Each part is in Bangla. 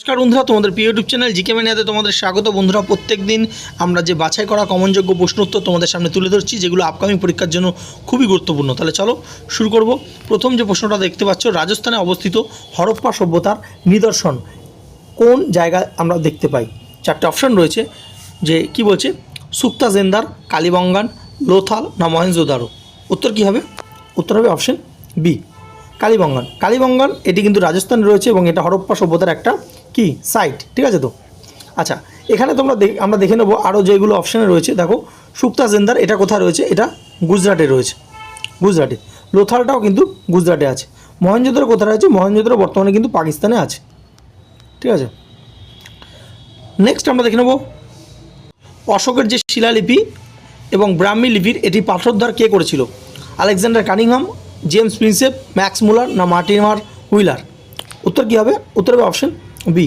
নমস্কার বন্ধুরা, তোমাদের প্রিয় ইউটিউব চ্যানেল জিকে ম্যানিয়াতে তোমাদের স্বাগত। বন্ধুরা প্রত্যেক দিন আমরা যে বাছাই করা কমনযোগ্য প্রশ্ন উত্তর তোমাদের সামনে তুলে ধরছি, যেগুলো আপকামিং পরীক্ষার জন্য খুবই গুরুত্বপূর্ণ। তাহলে চলো শুরু করব। প্রথম যে প্রশ্নটা দেখতে পাচ্ছ, রাজস্থানে অবস্থিত হরপ্পা সভ্যতার নিদর্শন কোন জায়গায় আমরা দেখতে পাই? চারটে অপশন রয়েছে, যে কি বলছে? সুক্তা জেন্দার, কালীবঙ্গান, লোথাল না মহেঞ্জোদারো উত্তর কী হবে? উত্তর হবে অপশন বি কালীবঙ্গান। কালীবঙ্গান, এটি কিন্তু রাজস্থানে রয়েছে এবং এটা হরপ্পা সভ্যতার একটা কি? সাইট ঠিক আছে তো? আচ্ছা এখানে তোমরা আমরা দেখে নেব আরও যেগুলো অপশানে রয়েছে। দেখো, সুক্তা জেন্দার, এটা কোথায় রয়েছে? এটা গুজরাটে রয়েছে। গুজরাটে। লোথালটাও কিন্তু গুজরাটে আছে। মহেঞ্জোদারো কোথায় রয়েছে? মহেঞ্জোদারো বর্তমানে কিন্তু পাকিস্তানে আছে। ঠিক আছে? নেক্সট আমরা দেখে নেব। অশোকের যে শিলালিপি এবং ব্রাহ্মী লিপির, এটি পাঠোদ্ধার কে করেছিল? Alexander Cunningham, James Prinsep, Max Muller না মার্টিমার হুইলার? উত্তর কী হবে? উত্তর হবে অপশন বি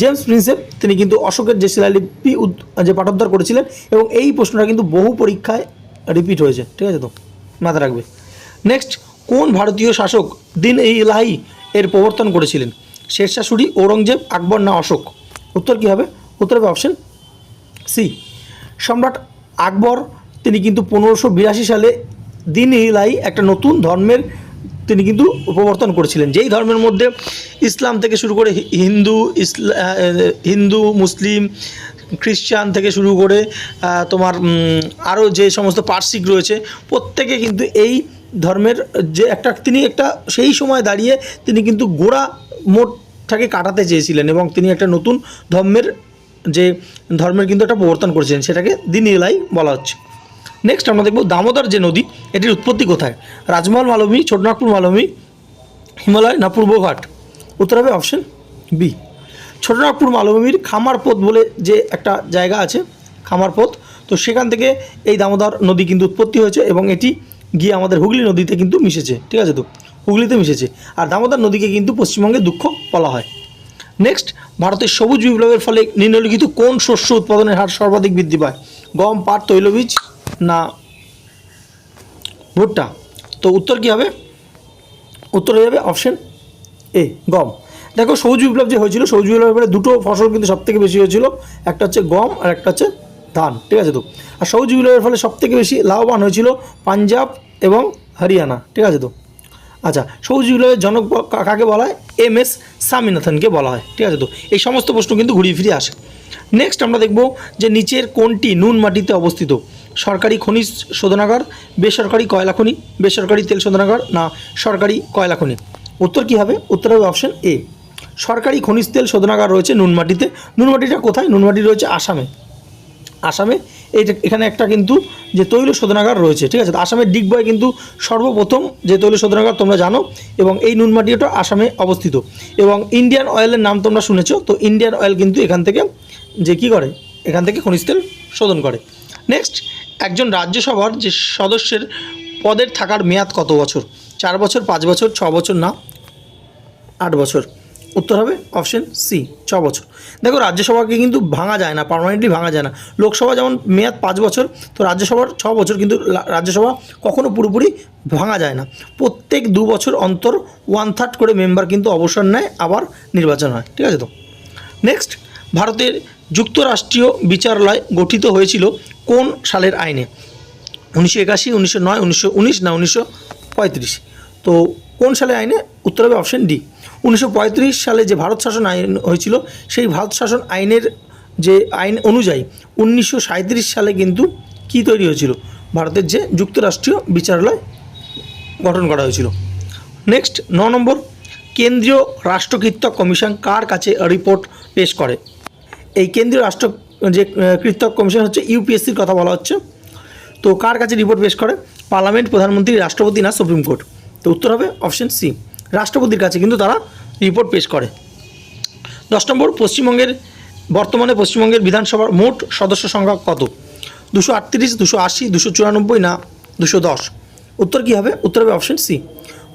জেমস প্রিন্সেপ তিনি কিন্তু অশোকের যে শিলালিপি যে পাঠোদ্ধার করেছিলেন এবং এই প্রশ্নটা কিন্তু বহু পরীক্ষায় রিপিট হয়েছে। ঠিক আছে তো? মাথায় রাখবে। নেক্সট কোন ভারতীয় শাসক দিন এই ইলাহি এর প্রবর্তন করেছিলেন? শেরশাহ ঔরঙ্গজেব, আকবর না অশোক? উত্তর কী হবে? উত্তর হবে অপশন সি সম্রাট আকবর, তিনি কিন্তু পনেরোশো বিরাশি সালে দিন ইলাই একটা নতুন ধর্মের তিনি কিন্তু প্রবর্তন করেছিলেন। যেই ধর্মের মধ্যে ইসলাম থেকে শুরু করে হিন্দু হিন্দু, মুসলিম, খ্রিস্টান থেকে শুরু করে তোমার আরও যে সমস্ত পার্সিক রয়েছে, প্রত্যেকে কিন্তু এই ধর্মের যে একটা, তিনি একটা, সেই সময় দাঁড়িয়ে তিনি কিন্তু গোড়া মোটটাকে কাটাতে চেয়েছিলেন এবং তিনি একটা নতুন ধর্মের যে, ধর্মের কিন্তু একটা প্রবর্তন করেছিলেন, সেটাকে দিন বলা হচ্ছে। নেক্সট আমরা দেখব দামোদর যে নদী, এটির উৎপত্তি কোথায়? রাজমহল মালভূমি, ছোটনাগপুর মালভূমি, হিমালয় না পূর্বঘাট উত্তর হবে অপশন বি ছোটনাগপুর মালভূমির খামারপথ বলে যে একটা জায়গা আছে, খামারপথ, তো সেখান থেকে এই দামোদর নদী কিন্তু উৎপত্তি হয়েছে এবং এটি গিয়ে আমাদের হুগলি নদীতে কিন্তু মিশেছে, ঠিক আছে তো? হুগলিতে মিশেছে। আর দামোদর নদীকে কিন্তু পশ্চিমবঙ্গে দুঃখ বলা হয়। নেক্সট ভারতের সবুজ বিপ্লবের ফলে নিম্নলিখিত কোন শস্য উৎপাদনের হার সর্বাধিক বৃদ্ধি পায়? গম, পাট, তৈলবীজ না ভুট্টা। তো উত্তর কী হবে? উত্তর হয়ে যাবে অপশন এ গম। দেখো সবুজ বিপ্লব যে হয়েছিল, সবুজ বিপ্লবের দুটো ফসল কিন্তু সব থেকে বেশি হয়েছিল। একটা হচ্ছে গম আর একটা হচ্ছে ধান, ঠিক আছে তো? আর সবুজ বিপ্লবের ফলে সব থেকে বেশি লাভবান হয়েছিল পাঞ্জাব এবং হরিয়ানা, ঠিক আছে তো? আচ্ছা সবুজ বিপ্লবের জনক কাকে বলা হয়? এম এস স্বামীনাথনকে বলা হয়, ঠিক আছে তো? এই সমস্ত প্রশ্ন কিন্তু ঘুরিয়ে ফিরে আসে। নেক্সট আমরা দেখব যে নিচের কোনটি নুন মাটিতে অবস্থিত? সরকারি খনিজ শোধনাগার, বেসরকারি কয়লা খনি, বেসরকারি তেল শোধনাগার, না, সরকারি কয়লা খনি। উত্তর কী হবে? উত্তর হবে অপশন এ সরকারি খনিজ তেল শোধনাগার রয়েছে নুনমাটিতে। নুনমাটিটা কোথায়? নুনমাটি রয়েছে আসামে। আসামে এইটা এখানে একটা কিন্তু যে তৈল শোধনাগার রয়েছে, ঠিক আছে? আসামের ডিগবয় কিন্তু সর্বপ্রথম যে তৈল শোধনাগার তোমরা জানো এবং এই নুনমাটিটা আসামে অবস্থিত। এবং ইন্ডিয়ান অয়েলের নাম তোমরা শুনেছো, তো ইন্ডিয়ান অয়েল কিন্তু এখান থেকে যে কী করে? এখান থেকে খনিজ তেল শোধন করে। নেক্সট একজন রাজ্যসভার যে সদস্যের পদের থাকার মেয়াদ কত বছর? চার বছর, পাঁচ বছর, ছ বছর? না, আট বছর। উত্তর হবে অপশন সি, ছ বছর। দেখো, রাজ্যসভাকে কিন্তু ভাঙা যায় না পার্মানেন্টলি ভাঙা যায় না। লোকসভা যেমন মেয়াদ পাঁচ বছর, তো রাজ্যসভার ছ বছর কিন্তু রাজ্যসভা কখনো পুরোপুরি ভাঙা যায় না। প্রত্যেক দু বছর অন্তর ওয়ান থার্ড করে মেম্বার কিন্তু অবসর নেয়, আবার নির্বাচন হয়। ঠিক আছে তো? নেক্সট ভারতের যুক্তরাষ্ট্রীয় বিচারালয় গঠিত হয়েছিল কোন সালের আইনে? উনিশশো একাশি, উনিশশো নয়, উনিশশো উনিশ না উনিশশো পঁয়ত্রিশ? তো কোন সালে আইনে? উত্তর হবে অপশন ডি। উনিশশো পঁয়ত্রিশ সালে যে ভারত শাসন আইন হয়েছিল, সেই ভারত শাসন আইনের যে আইন অনুযায়ী উনিশশো সাঁইত্রিশ সালে কিন্তু কি তৈরি হয়েছিল? ভারতের যে যুক্তরাষ্ট্রীয় বিচারালয় গঠন করা হয়েছিল। নেক্সট, ন নম্বর, কেন্দ্রীয় রাষ্ট্রকৃতক কমিশন কার কাছে রিপোর্ট পেশ করে? এই কেন্দ্রীয় রাষ্ট্র, যে কৃতক কমিশন হচ্ছে ইউপিএসসির কথা বলা হচ্ছে। তো কার কাছে রিপোর্ট পেশ করে? পার্লামেন্ট প্রধানমন্ত্রী, রাষ্ট্রপতি না সুপ্রিম কোর্ট? তো উত্তর হবে অপশন সি, রাষ্ট্রপতির কাছে, কিন্তু তারা রিপোর্ট পেশ করে। দশ নম্বর, পশ্চিমবঙ্গের, বর্তমানে পশ্চিমবঙ্গের বিধানসভার মোট সদস্য সংখ্যা কত? দুশো আটত্রিশ, দুশো আশি, দুশো চুরানব্বই না দুশো দশ? উত্তর কী হবে? উত্তর হবে অপশন সি।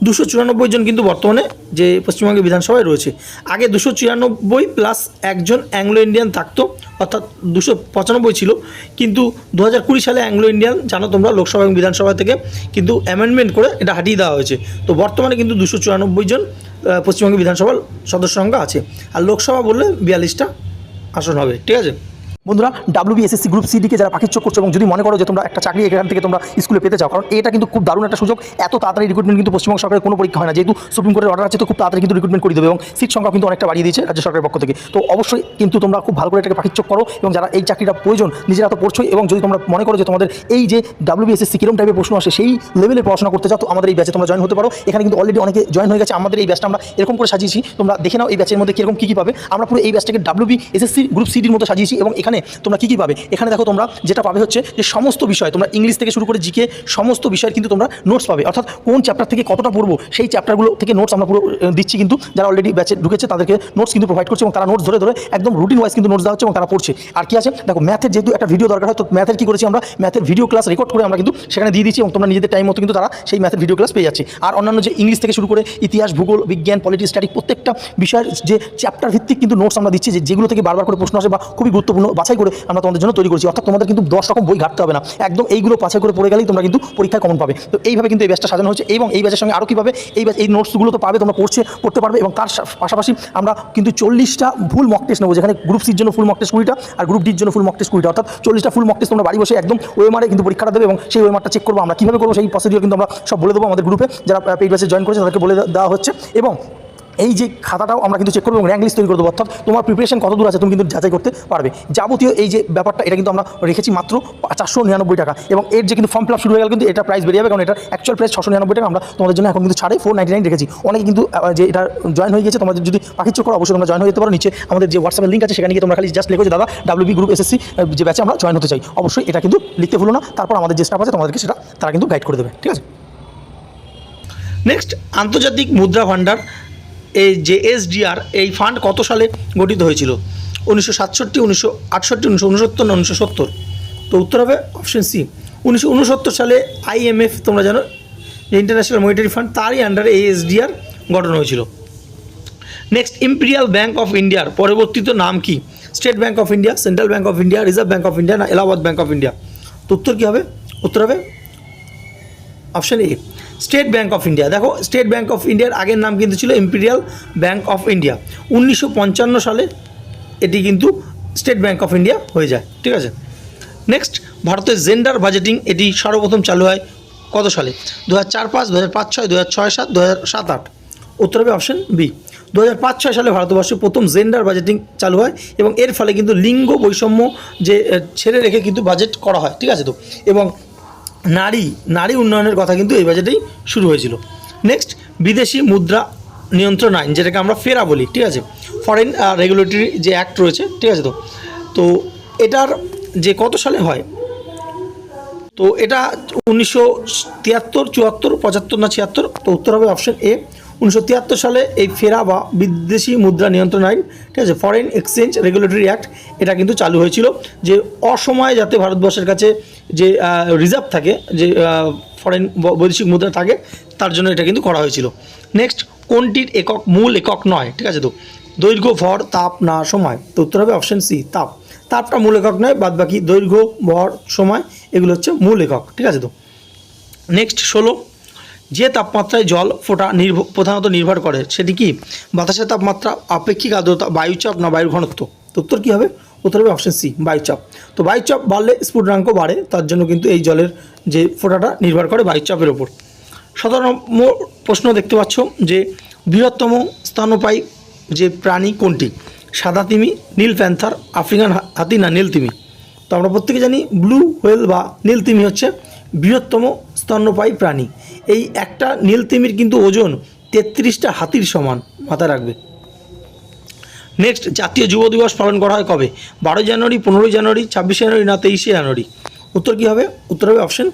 দুশো চুরানব্বই জন কিন্তু বর্তমানে যে পশ্চিমবঙ্গের বিধানসভায় রয়েছে। আগে দুশো চুরানব্বই প্লাস একজন অ্যাংলো ইন্ডিয়ান থাকতো অর্থাৎ দুশো পঁচানব্বই ছিল। কিন্তু দু হাজার কুড়ি সালে অ্যাংলো ইন্ডিয়ান জানো তোমরা লোকসভা এবং বিধানসভা থেকে কিন্তু অ্যামেন্ডমেন্ট করে এটা হাটিয়ে দেওয়া হয়েছে। তো বর্তমানে কিন্তু দুশো চুরানব্বই জন আহ, পশ্চিমবঙ্গ বিধানসভার সদস্য সংখ্যা আছে। আর লোকসভা বললে বিয়াল্লিশটা আসন হবে ঠিক আছে? বন্ধুরা ডাব্লিউবিএসএসসি গ্রুপ সি সিডিকে যারা পাখির চোখ করছ এবং যদি মনে করো যে তোমরা একটা চাকরি এখান থেকে তোমরা স্কুলে পেতে চাও, কারণ এটা কিন্তু খুব দারুণ একটা সুযোগ, এত তাড়াতাড়ি রিক্রুটমেন্ট কিন্তু পশ্চিমবঙ্গ সরকারের কোনো পরীক্ষা হয় না। যেহেতু সুপ্রিম কোর্টের অর্ডার আছে, তো খুব তাড়াতাড়ি কিন্তু রিক্রুটমেন্ট করে দেবে এবং সিট সংখ্যা কিন্তু অনেকটা বাড়িয়ে দিয়েছে রাজ্য সরকারের পক্ষ থেকে। তো অবশ্যই কিন্তু তোমরা খুব ভালো করে এটাকে পাখির চোখ করো এবং যারা এই চাকরিটা প্রয়োজন, নিজেরা তো পড়ছোই এবং যদি তোমরা মনে করো যে তোমাদের এই যে ডাব্লিউবিএসএসসি কিরম টাইপের প্রশ্ন আসে, সেই লেভেলে পড়াশোনা করতে চাও, তো আমাদের এই ব্যাচে তোমরা জয়েন হতে পারো। এখানে কিন্তু অলরেডি অনেকে জয়েন হয়ে গেছে, আমাদের এই ব্যাচটা আমরা এরকম করে সাজিয়েছি। তোমরা দেখে নাও এই ব্যাচের মধ্যে কীরকম কী কী পাবে। আমরা পুরো এই ব্যাচটাকে ডাব্লিউবি এসএসসি গ্রুপ সিডির মতো সাজিয়েছি এবং এখানে তোমরা কী কী পাবে? এখানে দেখো তোমরা যেটা পাবে হচ্ছে যে সমস্ত বিষয়, তোমরা ইংলিশ থেকে শুরু করে জিকে সমস্ত বিষয়ের কিন্তু তোমরা নোটস পাবে। অর্থাৎ কোন চ্যাপ্টার থেকে কতটা পড়ব, সেই চ্যাপ্টারগুলো থেকে নোটস আমরা পুরো দিচ্ছি কিন্তু। যারা অলরেডি ব্যাচে ঢুকেছে, তাদেরকে নোটস কিন্তু প্রোভাইড করছে এবং তারা নোটস ধরে ধরে একদম রুটিন ওয়াইজ কিন্তু নোটস দেওয়া হচ্ছে এবং তারা পড়ছে। আর কি আছে? দেখো ম্যাথের যেহেতু একটা ভিডিও দরকার হয়, তো ম্যাথের কি করেছি আমরা? ম্যাথের ভিডিও ক্লাস রেকর্ড করে আমরা কিন্তু সেখানে দিয়ে দিচ্ছি এবং তোমরা নিজেদের টাইম মতো কিন্তু তারা সেই ম্যাথের ভিডিও ক্লাস পেয়ে যাচ্ছে। আর অন্যান্য যে ইংলিশ থেকে শুরু করে ইতিহাস, ভূগোল, বিজ্ঞান পলিটি স্ট্যাটিক প্রত্যেকটা বিষয়ের যে চ্যাপ্টার ভিত্তিক কিন্তু নোটস আমরা দিচ্ছি, যে যেগুলো থেকে বারবার করে প্রশ্ন আসে বা খুবই গুরুত্বপূর্ণ বাছাই করে আমরা তোমাদের জন্য তৈরি করছি। অর্থাৎ তোমাদের কিন্তু দশ রকম বই ঘাটতে হবে না। একদম এইগুলো বাছাই করে পড়ে গেলেই তোমরা কিন্তু পরীক্ষায় কমন পাবে। তো এইভাবে কিন্তু এই ব্যাচটা সাজানো হয়েছে এবং এই ব্যাচের সঙ্গে আরও কীভাবে এই ব্যাচ এই নোটসগুলো তো পাবে, তোমরা পড়ছে পড়তে পারবে এবং তার পাশাপাশি আমরা কিন্তু চল্লিশটা ফুল মক টেস্ট নেব, যেখানে গ্রুপ সির জন্য ফুল মক টেস্ট কুড়িটা আর গ্রুপ ডির জন্য ফুল মক টেস্ট কুড়িটা। অর্থাৎ চল্লিশটা ফুল মক টেস্ট তোমরা বাড়ি বসে একদম ওয়েমারে কিন্তু পরীক্ষাটা দেবে এবং সেই ওয়েমারটা চেক করব আমরা। কীভাবে করব সেই প্রসিডিওর কিন্তু আমরা সব বলে দেবো আমাদের গ্রুপে যারা পেইড ব্যাচে জয়েন করেছে তাদেরকে বলে দেওয়া হচ্ছে এবং এই যে খাতাটাও আমরা কিন্তু চেক করব এবং র্যাঙ্ক লিস্ট তৈরি করে অর্থাৎ তোমার প্রিপারেশন কত দূর আছে, তুমি কিন্তু যাচাই করতে পারবে। যাবতীয় এই যে ব্যাপারটা, এটা কিন্তু আমরা রেখেছি মাত্র চারশো নিরানব্বই টাকা এবং এর যে কিন্তু ফর্ম ফিল শুরু হয়ে গেল কিন্তু এটা প্রাইস বেরিয়ে যাবে, কারণ এটা অ্যাকচুয়াল প্রাইস ছশো নিরানব্বই টাকা। আমরা তোমাদের জন্য এখন কিন্তু ছাড়ে ফোর নাইনটি নাইন রেখেছি। অনেকে কিন্তু যে এটা জয়েন হয়ে গেছে তোমাদের যদি পাখির চোখ করো অবশ্যই তোমরা জয়েন হয়ে যেতে পারো। নিচে আমাদের যে হোয়াটসঅ্যাপের লিঙ্ক আছে, সেখানে গিয়ে তোমরা খালি জাস্ট লেখো যে, দাদা ডাব্লিউবি গ্রুপ এসএসসি যে ব্যাচে আমরা জয়েন হতে চাই। অবশ্যই এটা কিন্তু লিখতে ভুলো না। তারপর আমাদের যে স্টাফ আছে, তোমাদেরকে সেটা তারা কিন্তু গাইড করে দেবে। ঠিক আছে? নেক্সট আন্তর্জাতিক মুদ্রা ভাণ্ডার এই যে এসডিআর, এই ফান্ড কত সালে গঠিত হয়েছিল? উনিশশো সাতষট্টি, উনিশশো আটষট্টি, উনিশশো উনসত্তর উনিশশো সত্তর? তো উত্তর হবে অপশন সি উনিশশো উনসত্তর সালে আইএমএফ তোমরা জানো, যে ইন্টারন্যাশনাল মনিটারি ফান্ড তারই আন্ডারে এই এসডিআর গঠন হয়েছিল। নেক্সট ইম্পিরিয়াল ব্যাঙ্ক অফ ইন্ডিয়ার পরবর্তীত নাম কি? State Bank of India Central Bank of India Reserve Bank of India না এলাহাবাদ ব্যাঙ্ক অফ ইন্ডিয়া তো উত্তর কী হবে? উত্তর হবে option A, State Bank of India. দেখো, স্টেট ব্যাঙ্ক অফ ইন্ডিয়ার আগের নাম কিন্তু ছিল ইম্পিরিয়াল ব্যাঙ্ক অফ ইন্ডিয়া। উনিশশো পঞ্চান্ন সালে এটি কিন্তু স্টেট ব্যাঙ্ক অফ ইন্ডিয়া হয়ে যায়, ঠিক আছে? নেক্সট ভারতের জেন্ডার বাজেটিং এটি সর্বপ্রথম চালু হয় কত সালে? দু হাজার চার পাঁচ দু হাজার পাঁচ ছয় দু হাজার ছয় সাত দু হাজার সাত আট। উত্তর হবে অপশন বি দু হাজার পাঁচ ছয় সালে ভারতবর্ষে প্রথম জেন্ডার বাজেটিং চালু হয় এবং এর ফলে কিন্তু লিঙ্গ বৈষম্য যে ছেড়ে রেখে কিন্তু বাজেট করা হয়, ঠিক আছে তো? এবং নারী নারী উন্নয়নের কথা কিন্তু এই বাজেটেই শুরু হয়েছিল। নেক্সট বিদেশি মুদ্রা নিয়ন্ত্রণ আইন, যেটাকে আমরা ফেরা বলি, ঠিক আছে? ফরেন রেগুলেটরি যে অ্যাক্ট রয়েছে, ঠিক আছে তো? তো এটার যে কত সালে হয়? তো এটা উনিশশো তিয়াত্তর, চুয়াত্তর, পঁচাত্তর না ছিয়াত্তর? তো উত্তর হবে অপশন এ উনিশশো তিয়াত্তর সালে এই ফেরা বা বিদেশি মুদ্রা নিয়ন্ত্রণ আইন, ঠিক আছে ফরেন এক্সচেঞ্জ রেগুলেটরি অ্যাক্ট এটা কিন্তু চালু হয়েছিল, যে অসময়ে যাতে ভারতবর্ষের কাছে যে রিজার্ভ থাকে, যে ফরেন বৈদেশিক মুদ্রা থাকে, তার জন্য এটা কিন্তু করা হয়েছিল। নেক্সট কোনটির একক, মূল একক নয়, ঠিক আছে তো? দৈর্ঘ্য, ভর, তাপ, না, সময়? তো উত্তর হবে অপশন সি তাপ। তাপটা মূল একক নয় বাদ বাকি দৈর্ঘ্য, ভর, সময়, এগুলো হচ্ছে মূল একক, ঠিক আছে তো? নেক্সট ষোলো যে তাপমাত্রায় জল ফোটা নির্ভ, প্রধানত নির্ভর করে, সেটি কি? বাতাসের তাপমাত্রা, আপেক্ষিক আর্দ্রতা, বায়ুচাপ না বায়ুর ঘনত্ব? উত্তর কী হবে? উত্তর হবে অপশন সি বায়ুচাপ। তো বায়ুচাপ বাড়লে স্ফুটনাঙ্ক বাড়ে, তার জন্য কিন্তু এই জলের যে ফোটাটা নির্ভর করে বায়ুচাপের ওপর। নম্বর প্রশ্ন দেখতে পাচ্ছ যে বৃহত্তম স্তন্যপায়ী যে প্রাণী কোনটি? সাদা তিমি, নীল প্যান্থার, আফ্রিকান হাতি না নীল তিমি? তো আমরা প্রত্যেকে জানি ব্লু হোয়েল বা নীল তিমি হচ্ছে বৃহত্তম স্তন্যপায়ী প্রাণী। এই একটা নীল তিমির কিন্তু ওজন তেত্রিশটা হাতির সমান মাথায় রাখবে। নেক্সট জাতীয় যুব দিবস পালন করা হয় কবে? বারোই জানুয়ারি, পনেরোই জানুয়ারি, ছাব্বিশে জানুয়ারি না তেইশে জানুয়ারি? উত্তর কী হবে? উত্তর হবে অপশন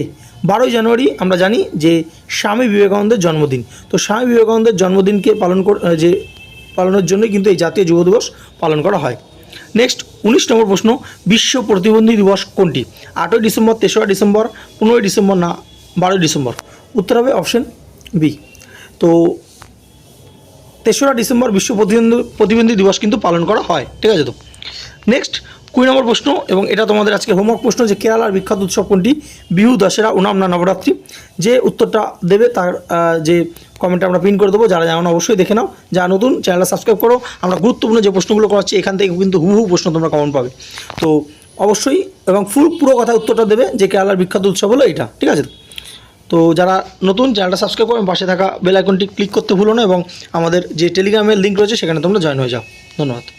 এ বারোই জানুয়ারি আমরা জানি যে স্বামী বিবেকানন্দের জন্মদিন। তো স্বামী বিবেকানন্দের জন্মদিনকে পালন কর যে পালনের জন্যই কিন্তু এই জাতীয় যুব দিবস পালন করা হয়। নেক্সট উনিশ নম্বর প্রশ্ন, বিশ্ব প্রতিবন্ধী দিবস কোনটি? আটই ডিসেম্বর, তেসরা ডিসেম্বর, পনেরোই ডিসেম্বর না বারোই ডিসেম্বর? উত্তর হবে অপশন বি তো তেসরা ডিসেম্বর বিশ্ব প্রতিবন্ধী প্রতিবন্ধী দিবস কিন্তু পালন করা হয়, ঠিক আছে তো? নেক্সট কুড়ি নম্বর প্রশ্ন, এবং এটা তোমাদের আজকে হোমওয়ার্ক প্রশ্ন যে কেরালার বিখ্যাত উৎসব কোনটি? বিহু, দশেরা ওনাম না নবরাত্রি। যে উত্তরটা দেবে তার যে কমেন্টে আমরা পিন করে দেবো। যারা যেমন অবশ্যই দেখে নাও। যারা নতুন চ্যানেলটা সাবস্ক্রাইব করো। আমরা গুরুত্বপূর্ণ যে প্রশ্নগুলো করাচ্ছি এখান থেকে কিন্তু হুবহু প্রশ্ন তোমরা কমন পাবে। তো অবশ্যই, এবং ফুল পুরো কথা উত্তরটা দেবে যে কেরালার বিখ্যাত উৎসব হলো এটা ঠিক আছে? তো? যারা নতুন চ্যানেলটা সাবস্ক্রাইব করো, পাশে থাকা বেল আইকনটি ক্লিক করতে ভুলো না, এবং আমাদের যে টেলিগ্রামের লিঙ্ক রয়েছে, সেখানে তোমরা জয়েন হয়ে যাও। ধন্যবাদ।